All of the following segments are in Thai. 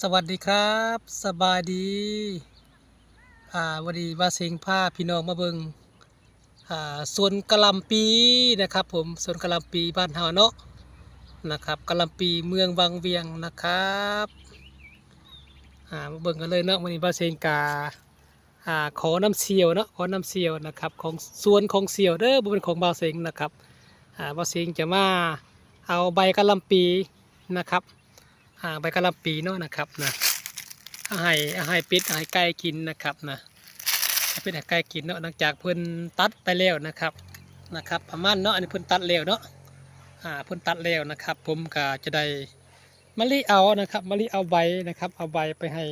สวัสดีครับ สบายดีอ่าวันนี้ว่าเสียงผ้าพี่น้องมาเบิงอ่าสวนกะลำปีนะครับ ผมสวนกะลำปีบ้านเฮาเนาะนะครับกะลำปีเมืองวังเวียงนะครับอ่ามาเบิงกันเลยเนาะวันนี้ว่าเสียงกาอ่าขอน้ำเสียวเนาะขอน้ำเสียวนะครับของสวนของเสียวเด้อบ่เป็นของบ่าวเสียงนะครับอ่าบ่าวเสียงจะมาเอาใบกะลำปีนะครับ อ่าใบกะหล่ำปีเนาะนะครับนะอาให้อาให้ป็ดอาให้ไก่กินนะครับนะเป็ดให้ไก่กินเนาะหลังจากเพิ่นตัดไปแล้วนะครับนะครับประมาณเนาะอันนี้เพิ่นตัดแล้วเนาะอ่าเพิ่นตัดแล้วนะครับ ผมก็จะได้มะลิเอานะครับมะลิเอาใบนะครับ เอาใบไปให้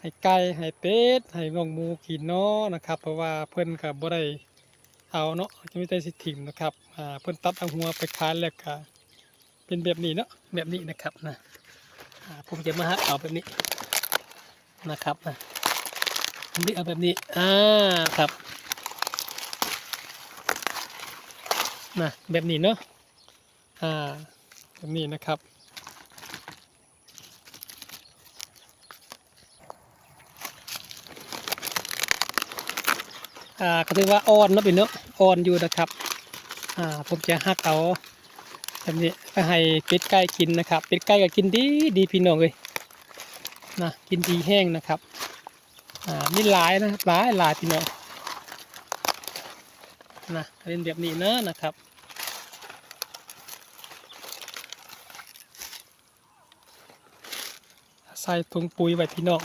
ให้ไก่ให้เป็ดให้งองมูกินเนาะนะครับ เพราะว่าเพิ่นก็บ่ได้เอาเนาะจะไม่ได้สิถิ่มนะครับอ่าเพิ่นตัดเอาหัวไปขายแล้วก็ เป็นแบบนี้เนาะแบบนี้นะครับนะผมจะมาหาเอาแบบนี้นะครับนะผมจะเอาแบบนี้อ่าครับนะแบบนี้เนาะอ่าแบบนี้นะครับอ่าก็ถือว่าอ่อนเนาะเป็นเนาะอ่อนอยู่นะครับอ่าผมจะหักเอา แบบนี้ไปให้เป็ดไก่กินนะครับ เป็ดไก่ก็กินดีดีพี่น้องเลยนะกินดีแห้งนะครับอ่ามีหลายนะครับหลายหลายพี่น้องนะเป็นแบบนี้เนอะนะครับใส่ถุงปุ๋ยไว้พี่น้อง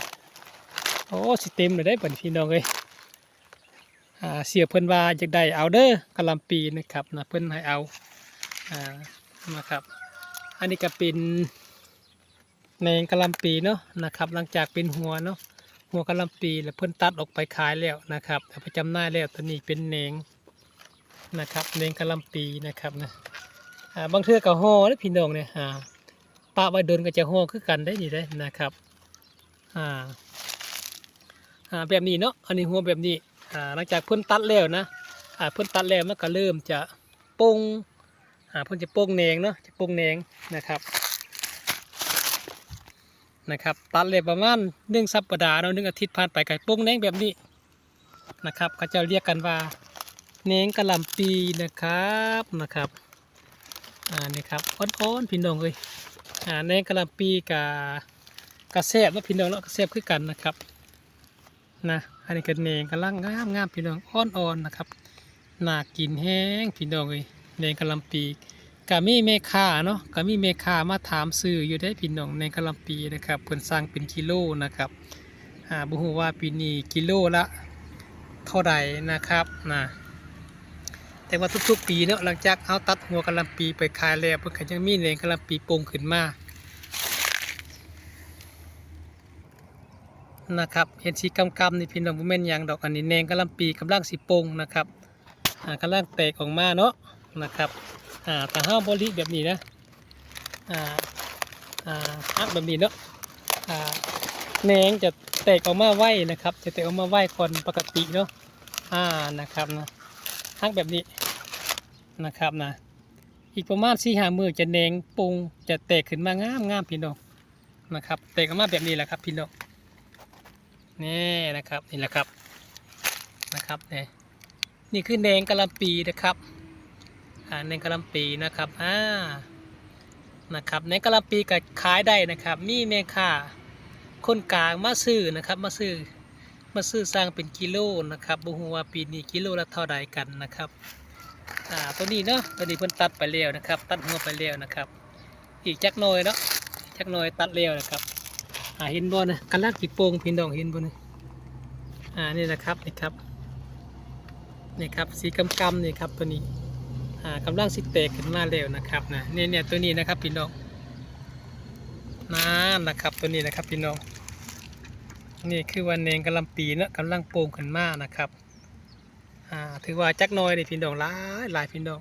โอ้สิเต็มเลยได้เปิดพี่น้องเลยอ่าเสียเพิ่นว่าอยากได้เอาเด้อกะลำปีนะครับนะเพิ่นให้เอาอ่า นะครับ อันนี้ก็เป็นแหนงกะลำปีเนาะนะครับ หลังจากเป็นหัวเนาะหัวกะลำปีแล้วเพิ่นตัดออกไปขายแล้วนะครับเอาไปจำหน่าแล้วตัวนี้เป็นแหนงนะครับแหนงกะลำปีนะครับนะอ่าบางเทือก็ห่อแล้วพี่น้องเนี่ยอ่าปะไว้โดนก็จะห่อคือกันได้นี่ได้นะครับอ่าอ่าแบบนี้เนาะอันนี้หัวแบบนี้อ่าหลังจากเพิ่นตัดแล้วนะอ่าเพิ่นตัดแล้วมันก็เริ่มจะปง อ่าเพิ่นจะโป้งแนงเนาะจะโป้งแนงนะครับนะครับตัดเลยประมาณหนึ่งสัปดาห์เนาะหนึ่งอาทิตย์ผ่านไปไก่โป้งแนงแบบนี้นะครับเขาจะเรียกกันว่าแนงกระลำปีนะครับนะครับอ่านี่ครับอ่อนๆพี่น้องเลยอ่าแนงกระลำปีกับกระแซบว่าพี่น้องเนาะกระแซบคือกันนะครับนะอันนี้ก็แนงกำลังงามงามพี่น้องอ่อนๆนะครับน่ากินแห้งพี่น้องเลย ในกะลำปีกามีเมคาเนาะกามีเมคามาถามซื้ออยู่ได้พี่น้องในกะลำปีนะครับเพิ่นสร้างเป็นกิโลนะครับอ่าบ่ฮู้ว่าปีนี้กิโลละเท่าใดนะครับนะแต่ว่าทุกๆปีเนาะหลังจากเอาตัดหัวกะลำปีไปขายแล้วเพิ่นก็ยังมีในกะลำปีโป่งขึ้นมานะครับเห็นสีกำกำนี่พี่น้องบ่แม่นยังดอกอันนี้แนงกะลำปีกำลังสิโป่งนะครับกำลังแตกออกมาเนาะ นะครับอ่าแต่ห้าบริแบบนี้นะอ่าอ่าฮักแบบนี้เนาะอ่าแหนงจะแตกออกมาไหวนะครับ จะแตกออกมาไหวคนปกติเนาะอ่านะครับนะฮักแบบนี้นะครับนะอีกประมาณสี่หามือจะแหนงปรุงจะแตกขึ้นมางามงามพี่น้องนะครับแตกออกมาแบบนี้แหละครับพี่น้องนี่นะครับนี่แหละครับนะครับนี่นี่คือแหนงกะหล่ำปีนะครับ ในกะลำปีนะครับอ่านะครับในกะลำปีก็ขายได้นะครับ มีแม่ค้าคนกลางมาซื้อนะครับมาซื้อมาซื้อสร้างเป็นกิโลนะครับบุหัวปีนี้กิโลละเท่าใดกันนะครับอ่าตัวนี้เนาะตัวนี้เพิ่นตัดไปแล้วนะครับ ตัดหัวไปแล้วนะครับ อีกจักหน่อยเนาะจักหน่อยตัดแล้วนะครับอ่าเห็นบ่นะกำลังติโป่งพี่น้องเห็นบ่นะอ่านี่นะครับนี่ครับนี่ครับสีกำกำนี่ครับตัวนี้ กำลังสิเตกขึ้นมาแล้วนะครับนะเนี่ยเนี่ยตัวนี้นะครับพี่น้องนั่นนะครับตัวนี้นะครับพี่น้องนี่คือวันเนงกำลังปีเนาะกำลังโป่งขึ้นมานะครับอ่าถือว่าจักน้อยนี่พี่น้องหลายหลายพี่น้อง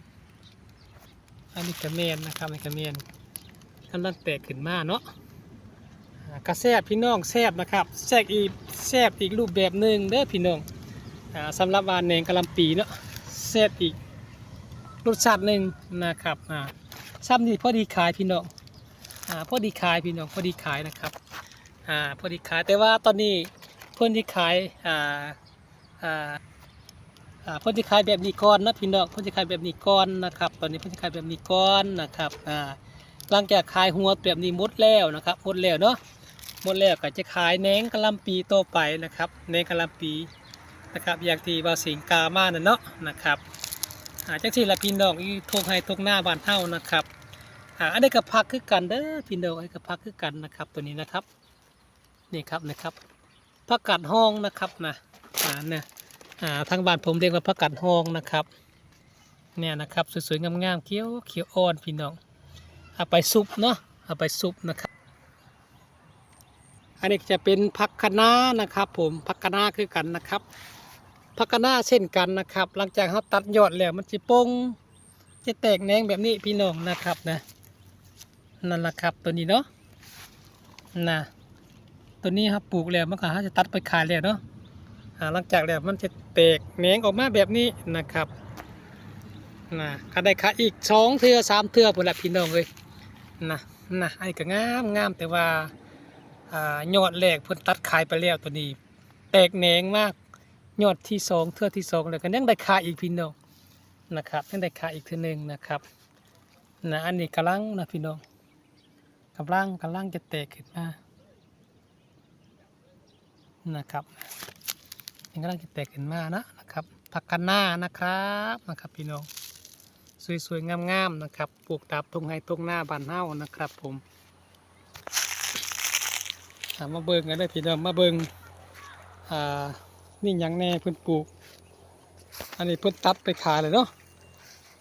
อันนี้กระเมนนะครับนี่กระเมนกำลังแตกขึ้นมาเนาะกระแซบพี่น้องแซบนะครับแซบอีกแซบอีกรูปแบบหนึ่งเด้อพี่น้องอ่าสำหรับวานเนงกำลังปีเนาะแซบอีก รสชาติหนึ่งนะครับอ่าซ้ำนี่พอดีขายพี่น้องอ่าพอดีขายพี่น้องพอดีขายนะครับอ่าพอดีขายแต่ว่าตอนนี้เพื่อนที่ขายอ่าอ่าเพื่อนที่ขายแบบนี้ก่อนนะพี่น้องเพื่อนที่ขายแบบนี้ก่อนนะครับ ตอนนี้เพื่อนที่ขายแบบนี้ก่อนนะครับอ่าหลังจากขายหัวแบบนี้หมดแล้วนะครับหมดแล้วเนาะหมดแล้วก็จะขายแหนงกะลำปีต่อไปนะครับแหนงกะลำปีนะครับอย่างที่บาสิงกามานั่นเนาะนะครับาจังที่ละพี่น้องอีทงให้ทงหน้าบานเฮานะครับอ่าอันนี้ก็พักคือกันเด้อพี่น้องอันนี้ก็พักคือกันนะครับ ตัวนี้นะครับ นี่ครับนะครับผักกาดห้องนะครับนะอ่าเนี่ยอ่าทางบ้านผมเรียกว่าผักกาดห้องนะครับเนี่ยนะครับสวยๆงามๆเขียวเขียวอ่อนพี่น้องเอาไปซุปเนาะเอาไปซุปนะครับ อันนี้จะเป็นผักคะน้านะครับ ผมผักคะน้าคือกันนะครับ ผักคะน้าเช่นกันนะครับ หลังจากเขาตัดยอดแล้วมันจะปงจะแตกแหนงแบบนี้พี่น้องนะครับนะนั่นแหละครับตัวนี้เนาะนะตัวนี้ครับปลูกแล้วมันก็จะตัดไปขายแล้วเนาะหลังจากแล้วมันจะแตกแหนงออกมาแบบนี้นะครับนะก็ได้ขายอีกสองเทือสามเทือพุ่นละพี่น้องเลยนะนะไอ้ก็งามงามแต่ว่าอ่ายอดแรกเพิ่นตัดขายไปแล้วตัวนี้ แตกแหนงมาก ยอดที่สองเทือที่สองแล้วก็ยังได้ขายอีกพี่น้องนะครับยังได้ขายอีกเทือหนึ่งนะครับนะอันนี้กำลังนะพี่น้องกำลังกำลังจะแตกขึ้นมานะครับยังกำลังจะแตกขึ้นมานะนะครับผักกันหน้านะครับนะครับพี่น้องสวยๆงามๆนะครับปลูกตามตรงไห้ตรงหน้าบานเฮานะครับผมมาเบิ่งกันเลยพี่น้องมาเบิ่งอ่า นี่ยังแน่เพิ่นปลูก อันนี้เพิ่นตัดไปขายเลยเนาะ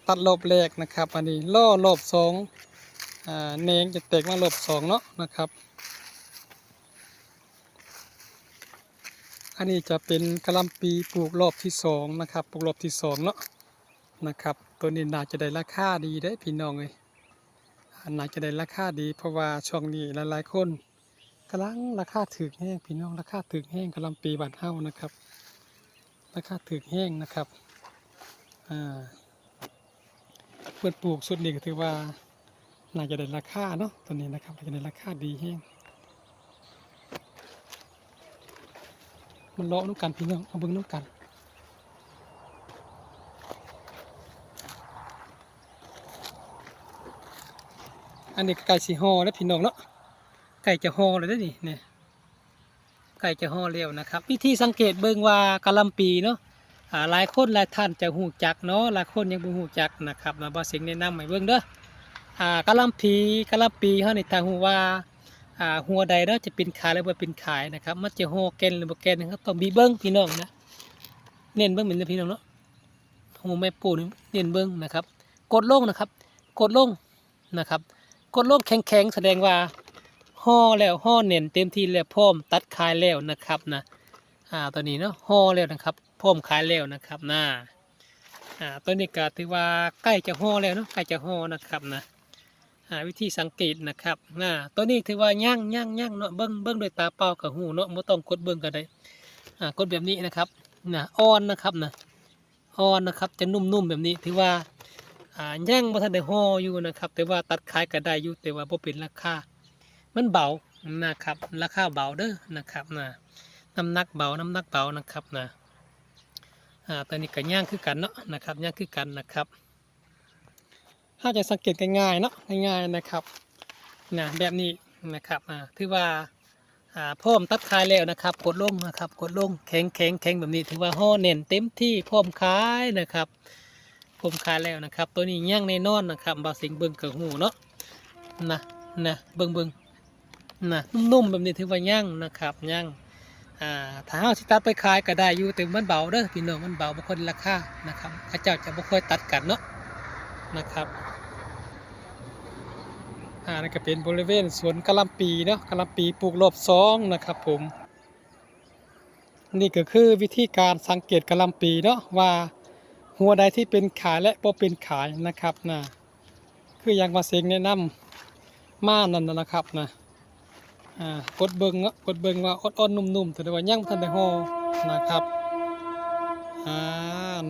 ตัดรอบแรกนะครับ อันนี้ล่อรอบสองอ่าเนงจะแตกมาลบสองเนาะนะครับ อันนี้จะเป็นกะลำปีปลูกรอบที่สองนะครับปลูกรอบที่สองเนาะนะครับ ตัวนี้น่าจะได้ราคาดีได้พี่น้องเลยอ่าน่าจะได้ราคาดีเพราะว่าช่วงนี้หลายๆคน กำลังราคาถึกแห้งพี่น้องราคาถึกแห้งกะหลำปีบานเฮานะครับ ราคาถึกแห้งนะครับอ่าเพื่อปลูกสุดนี้ก็ถือว่าน่าจะได้ราคาเนาะตัวนี้นะครับน่าจะได้ราคาดีแห้งมันเลาะน้ำกันพี่น้องเอาเบิ้งน้ำกันอันนี้ก็ไก่สีหอแล้วพี่น้องเนาะ ไก่จะห่อเลยได้นี่เนี่ยไก่จะห่อเร็วนะครับ วิธีสังเกตเบิ่งว่ากะลำปีเนาะหลายคนหลายท่านจะหูจักเนาะหลายคนยังบ่หูจักนะครับมาบอสิงแนะนำให้เบิ่งเด้ออ่ากะลำปีกะลำปีเขาในทางหูว่าอ่าหัวใดเนาะจะเป็นขายหรือว่าเป็นขายนะครับ มันจะโฮแกนหรือบ่แกนนะครับต้องมีเบิ้งพี่น้องนะเน้นเบิ้งเหมือนเดิมพี่น้องเนาะหูแม่ปูนี่เน้นเบิ้งนะครับ กดลงนะครับ กดลงนะครับ กดลงแข็งๆแสดงว่า ห่อแล้วห่อเน้นเต็มที่แล้วพร้อมตัดขายแล้วนะครับนะอ่าตัวนี้เนาะห่อแล้วนะครับพร้อมขายแล้วนะครับนะอ่าตัวนี้ก็ถือว่าใกล้จะห่อแล้วเนาะใกล้จะห่อนะครับนะหาวิธีสังเกตนะครับนะตัวนี้ถือว่าย่างย่างย่างเนาะเบิ้งเบิ้งด้วยตาเปล่ากับหูเนาะไม่ต้องกดเบิ้งก็ได้อ่ากดแบบนี้นะครับนะอ่อนนะครับนะอ่อนนะครับจะนุ่มๆแบบนี้ถือว่าอ่าย่างบ่ทันได้ห่ออยู่นะครับ แต่ว่าตัดขายก็ได้อยู่แต่ว่าบ่เป็นราคา มันเบานะครับราคาเบาเด้อนะครับนะน้ำหนักเบาน้ำหนักเบานะครับนะอ่าตัวนี้ก็ย่างคือกันเนาะนะครับย่างคือกันนะครับ ถ้าจะสังเกตง่ายๆเนาะง่ายๆนะครับนะแบบนี้นะครับอ่าถือว่าอ่าพร้อมตัดขายแล้วนะครับ กดลงนะครับกดลงแข็งแข็งแข็งแบบนี้ถือว่าห่อเน่นเต็มที่พร้อมขายนะครับพร้อมขายแล้วนะครับ ตัวนี้ย่างแน่นอนนะครับบาสิงเบิ้งกับหูเนาะนะนะเบิ้งเบิ้ง นะนุ่มๆแบบนี้ถือว่าย่างนะครับย่างอ่าถ้าเอาสิตัดไปขายก็ได้อยู่แต่มันเบาเด้อพี่น้องมันเบาบางคนราคานะครับเข้าเจ้าจะบ่ค่อยตัดกันเนาะนะครับอ่านี่ก็เป็นบริเวณสวนกะหล่ำปีเนาะกะหล่ำปีปลูกรอบสองนะครับผมนี่ก็คือวิธีการสังเกตกะหล่ำปีเนาะว่าหัวใดที่เป็นขายและบ่เป็นขายนะครับนะคืออย่างว่าเสียงแนะนำมานั่นนะครับนะอ่า กดเบิงกดเบิงว่าอ่อนๆนุ่มๆแต่ว่ายังทันได้ห่อนะครับอ่า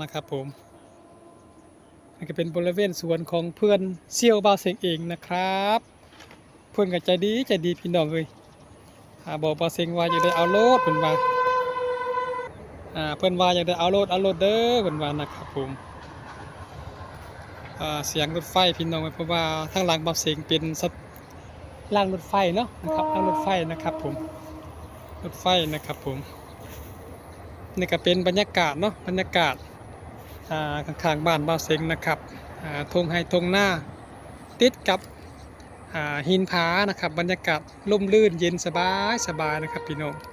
นะครับผมนี่ก็เป็นบริเวณสวนของเพื่อนเซี่ยวบาเสงเองนะครับ เพิ่อนก็ใจดีใจดีพี่น้องเอ้ยอ่าบอกบ่เซ็งว่าอยากได้เอาโลดเพิ่อนว่าอ่าเพิ่อนว่าอยากได้เอาโลดเอาโลดเด้อเพิ่อนว่านะครับผมอ่าเสียงรถไฟพี่น้องเอ้ยเพราะว่าทางหลังบ่เซ็งเป็นส รางรถไฟเนาะนะครับรางรถไฟนะครับผมรถไฟนะครับผมนี่ก็เป็นบรรยากาศเนาะบรรยากาศอ่าข้างๆบ้านบ่เซ็งนะครับอ่าทงไฮทงหน้า ติดกับอ่าหินผานะครับ บรรยากาศร่มรื่นเย็นสบายสบายนะครับพี่น้อง